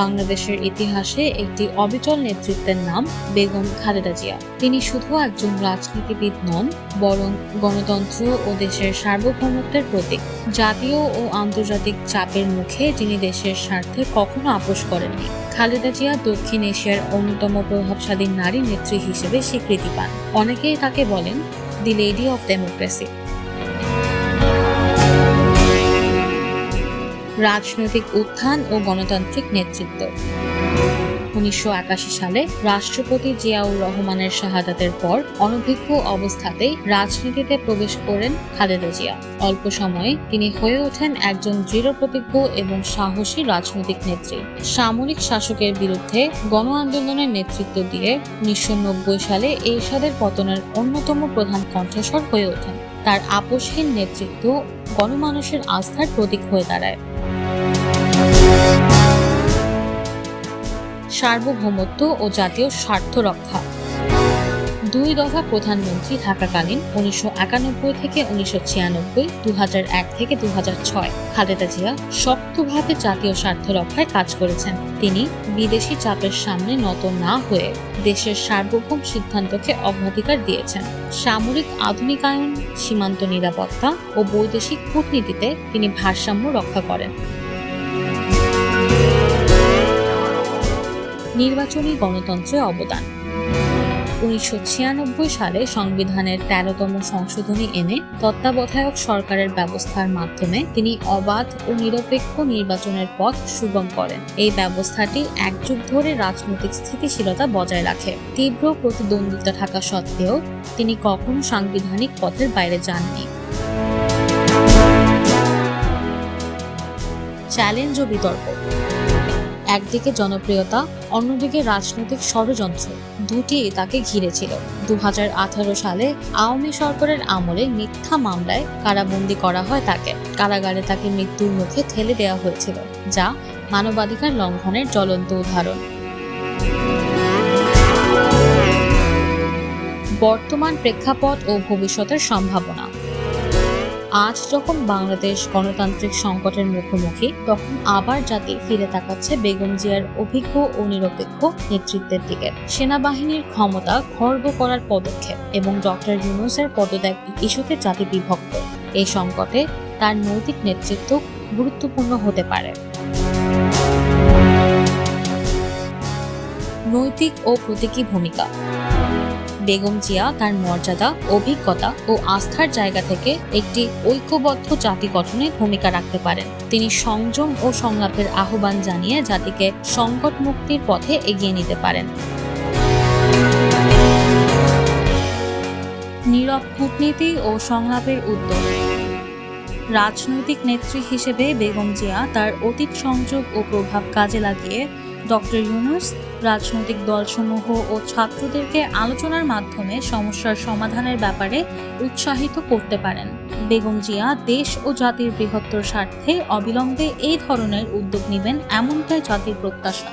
বাংলাদেশের ইতিহাসে একটি অবিচল নেতৃত্বের নাম বেগম খালেদা জিয়া। তিনি শুধু একজন রাজনীতিবিদ নন, বরং গণতন্ত্র ও দেশের সার্বভৌমত্বের প্রতীক। জাতীয় ও আন্তর্জাতিক চাপের মুখে যিনি দেশের স্বার্থে কখনো আপোষ করেননি। খালেদা জিয়া দক্ষিণ এশিয়ার অন্যতম প্রভাবশালী নারী নেত্রী হিসেবে স্বীকৃতি পান। অনেকেই তাকে বলেন, দি লেডি অফ ডেমোক্রেসি। রাজনৈতিক উত্থান ও গণতান্ত্রিক নেতৃত্ব। উনিশশো একাশি সালে রাষ্ট্রপতি জিয়াউর রহমানের শাহাদাতের পর অনভিজ্ঞ অবস্থাতেই রাজনীতিতে প্রবেশ করেন খালেদা জিয়া। অল্প সময়ে তিনি হয়ে ওঠেন একজন দৃঢ়প্রতিজ্ঞ এবং সাহসী রাজনৈতিক নেত্রী। সামরিক শাসকের বিরুদ্ধে গণ আন্দোলনের নেতৃত্ব দিয়ে উনিশশো নব্বই সালে এরশাদের পতনের অন্যতম প্রধান কণ্ঠস্বর হয়ে ওঠেন। তার আপোষহীন নেতৃত্ব গণমানুষের আস্থার প্রতীক হয়ে দাঁড়ায়। সার্বভৌমত্ব ও জাতীয় স্বার্থ রক্ষা। দুই দফা প্রধানমন্ত্রী থাকাকালীন উনিশশো একানব্বই থেকে উনিশশো ছিয়ানব্বই দু এক থেকে দু ছয় খালেদা জিয়া শক্তভাবে জাতীয় স্বার্থ রক্ষায় কাজ করেছেন। তিনি বিদেশি চাপের সামনে নত না হয়ে দেশের সার্বভৌম সিদ্ধান্তকে অগ্রাধিকার দিয়েছেন। সামরিক আধুনিকায়ন, সীমান্ত নিরাপত্তা ও বৈদেশিক কূটনীতিতে তিনি ভারসাম্য রক্ষা করেন। নির্বাচনী গণতন্ত্রে অবদান। উনিশশো ছিয়ানব্বই সালে সংবিধানের তেরোতম সংশোধনী এনে তত্ত্বাবধায়ক সরকারের ব্যবস্থার মাধ্যমে তিনি অবাধ ও নিরপেক্ষ নির্বাচনের পথ সুগম করেন। এই ব্যবস্থাটি এক যুগ ধরে রাজনৈতিক স্থিতিশীলতা বজায় রাখে। তীব্র প্রতিদ্বন্দ্বিতা থাকা সত্ত্বেও তিনি কখনো সাংবিধানিক পথের বাইরে যাননি। চ্যালেঞ্জ ও বিতর্ক একদিকে জনপ্রিয়তা, অন্যদিকে রাজনৈতিক ষড়যন্ত্র। দুটি তাকে ঘিরেছিল। দু হাজার আঠারো সালে আওয়ামী সরকারের আমলে মিথ্যা মামলায় কারাবন্দি করা হয় তাকে। কারাগারে তাকে মৃত্যুর মুখে ঠেলে দেওয়া হয়েছিল, যা মানবাধিকার লঙ্ঘনের জ্বলন্ত উদাহরণ। বর্তমান প্রেক্ষাপট ও ভবিষ্যতের সম্ভাবনা। আজ যখন বাংলাদেশ গণতান্ত্রিক সংকটের মুখোমুখি, তখন আবার জাতি ফিরে তাকাচ্ছে বেগম জিয়ার অভিজ্ঞ ও নিরপেক্ষ নেতৃত্বের দিকে। সেনাবাহিনীর ক্ষমতা খর্ব করার পদক্ষেপ এবং ডক্টর ইউনুসের পদত্যাগ ইস্যুতে জাতি বিভক্ত। এই সংকটে তার নৈতিক নেতৃত্ব গুরুত্বপূর্ণ হতে পারে। নৈতিক ও প্রতীকী ভূমিকা বেগম জিয়া তার মর্যাদা, অভিজ্ঞতা ও আস্থার জায়গা থেকে একটি ঐক্যবদ্ধ জাতি গঠনে ভূমিকা রাখতে পারেন। তিনি সংযম ও সংলাপের আহ্বান জানিয়ে জাতিকে সংকট মুক্তির পথে এগিয়ে নিতে পারেন। নীরব কূটনীতি ও সংলাপের উদ্যোগ। রাজনৈতিক নেত্রী হিসেবে বেগম জিয়া তার অতীত সংযোগ ও প্রভাব কাজে লাগিয়ে ডক্টর ইউনুস, রাজনৈতিক দলসমূহ ও ছাত্রদেরকে আলোচনার মাধ্যমে সমস্যার সমাধানের ব্যাপারে উৎসাহিত করতে পারেন। বেগম জিয়া দেশ ও জাতির বৃহত্তর স্বার্থে অবিলম্বে এই ধরনের উদ্যোগ নেবেন এমনটাই জাতির প্রত্যাশা।